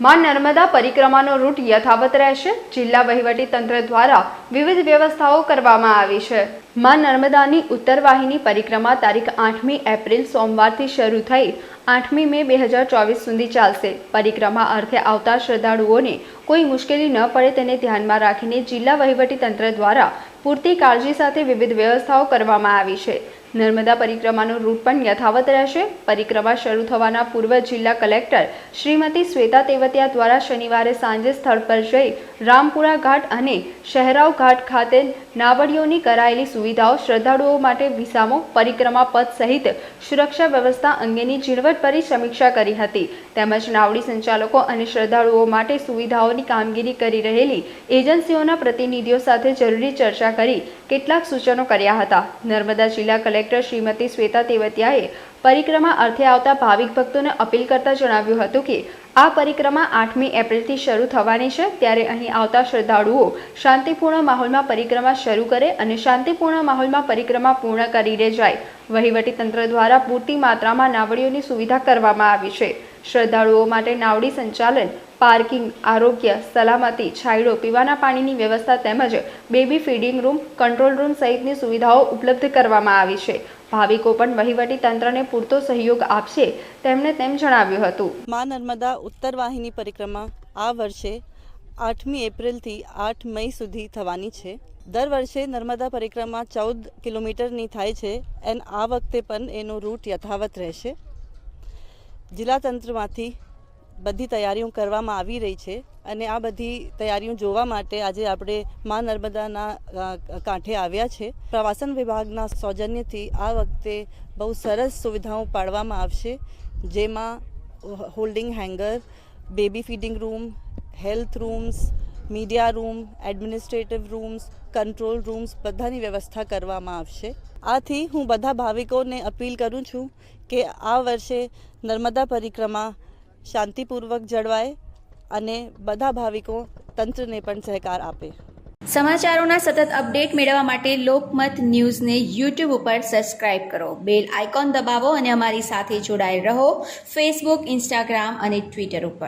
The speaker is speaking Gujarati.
માં નર્મદા પરિક્રમાનો રૂટ યથાવત રહેશે. જિલ્લા વહીવટી તંત્ર દ્વારા વિવિધ વ્યવસ્થાઓ કરવામાં આવી છે. માં નર્મદાની ઉત્તર વાહિની પરિક્રમા તારીખ આઠમી એપ્રિલ સોમવારથી શરૂ થઈ આઠમી મે બે હજાર ચોવીસ સુધી ચાલશે. પરિક્રમા અર્થે આવતા શ્રદ્ધાળુઓને કોઈ મુશ્કેલી ન પડે તેને ધ્યાનમાં રાખીને જિલ્લા વહીવટી તંત્ર દ્વારા પૂરતી કાળજી સાથે વિવિધ વ્યવસ્થાઓ કરવામાં આવી છે. નર્મદા પરિક્રમાનો રૂટ પણ યથાવત રહેશે. પરિક્રમા શરૂ થવાના પૂર્વ જિલ્લા કલેક્ટર શ્રીમતી શ્વેતા તેવતિયા દ્વારા શનિવારે સાંજે સ્થળ પર જઈ રામપુરા ઘાટ અને શહેરાવ ઘાટ ખાતે નાવડીઓની કરાયેલી સુવિધાઓ શ્રદ્ધાળુઓ માટે વિસામો, પરિક્રમા પથ સહિત સુરક્ષા વ્યવસ્થા અંગેની ઝીણવટભરી સમીક્ષા કરી હતી. તેમજ નાવડી સંચાલકો અને શ્રદ્ધાળુઓ માટે સુવિધાઓની કામગીરી કરી રહેલી એજન્સીઓના પ્રતિનિધિઓ સાથે જરૂરી ચર્ચા કરી કેટલાક સૂચનો કર્યા હતા. નર્મદા જિલ્લા કલેક્ટર શ્રીમતી શ્વેતા તેવતિયાએ પરિક્રમા અર્થે આવતા ભાવિક ભક્તોને અપીલ કરતા જણાવ્યું હતું કે, આ પરિક્રમા આઠમી એપ્રિલથી શરૂ થવાની છે, ત્યારે અહીં આવતા શ્રદ્ધાળુઓ શાંતિપૂર્ણ માહોલમાં પરિક્રમા શરૂ કરે અને શાંતિપૂર્ણ માહોલમાં પરિક્રમા પૂર્ણ કરીને જાય. વહીવટી તંત્ર દ્વારા પૂરતી માત્રામાં નાવડીઓની સુવિધા કરવામાં આવી છે. શ્રદ્ધાળુઓ માટે નાવડી સંચાલન પાર્કિંગ, આરોગ્ય, સલામતી, છાંયડો, પીવાના પાણીની વ્યવસ્થા તેમજ baby feeding room, control room સહિતની સુવિધાઓ ઉપલબ્ધ કરવામાં આવી છે. ભાવિકો પણ વહીવટી તંત્રને પૂરતો સહયોગ આપશે તેમણે તેમ જણાવ્યું હતું. મા નર્મદા ઉત્તર વાહિની પરિક્રમા આ વર્ષે આઠમી એપ્રિલથી આઠ મઈ સુધી થવાની છે. દર વર્ષે નર્મદા પરિક્રમા ચૌદ કિલોમીટરની થાય છે એન્ડ આ વખતે પણ એનો રૂટ યથાવત રહેશે. જિલ્લા તંત્રમાંથી બધી તૈયારીઓ કરવામાં આવી રહી છે અને આ બધી તૈયારીઓ જોવા માટે આજે આપણે મા નર્મદાના કાંઠે આવ્યા છે. પ્રવાસન વિભાગના સૌજન્યથી આ વખતે બહુ સરસ સુવિધાઓ પાડવામાં આવશે, જેમાં holding hangar, baby feeding room, health rooms, media room, administrative rooms, control rooms બધાની વ્યવસ્થા કરવામાં આવશે. આથી હું બધા ભાવિકોને અપીલ કરું છું કે આ વર્ષે નર્મદા પરિક્રમા શાંતિપૂર્વક જળવાય અને બધા ભાવિકો તંત્રને પણ સહકાર આપે. સમાચારોના સતત અપડેટ મેળવવા માટે લોકમત ન્યૂઝને યુટ્યુબ ઉપર સબસ્ક્રાઇબ કરો. બેલ આઇકોન દબાવો અને અમારી સાથે જોડાયેલ રહો ફેસબુક, ઇન્સ્ટાગ્રામ અને ટ્વિટર ઉપર.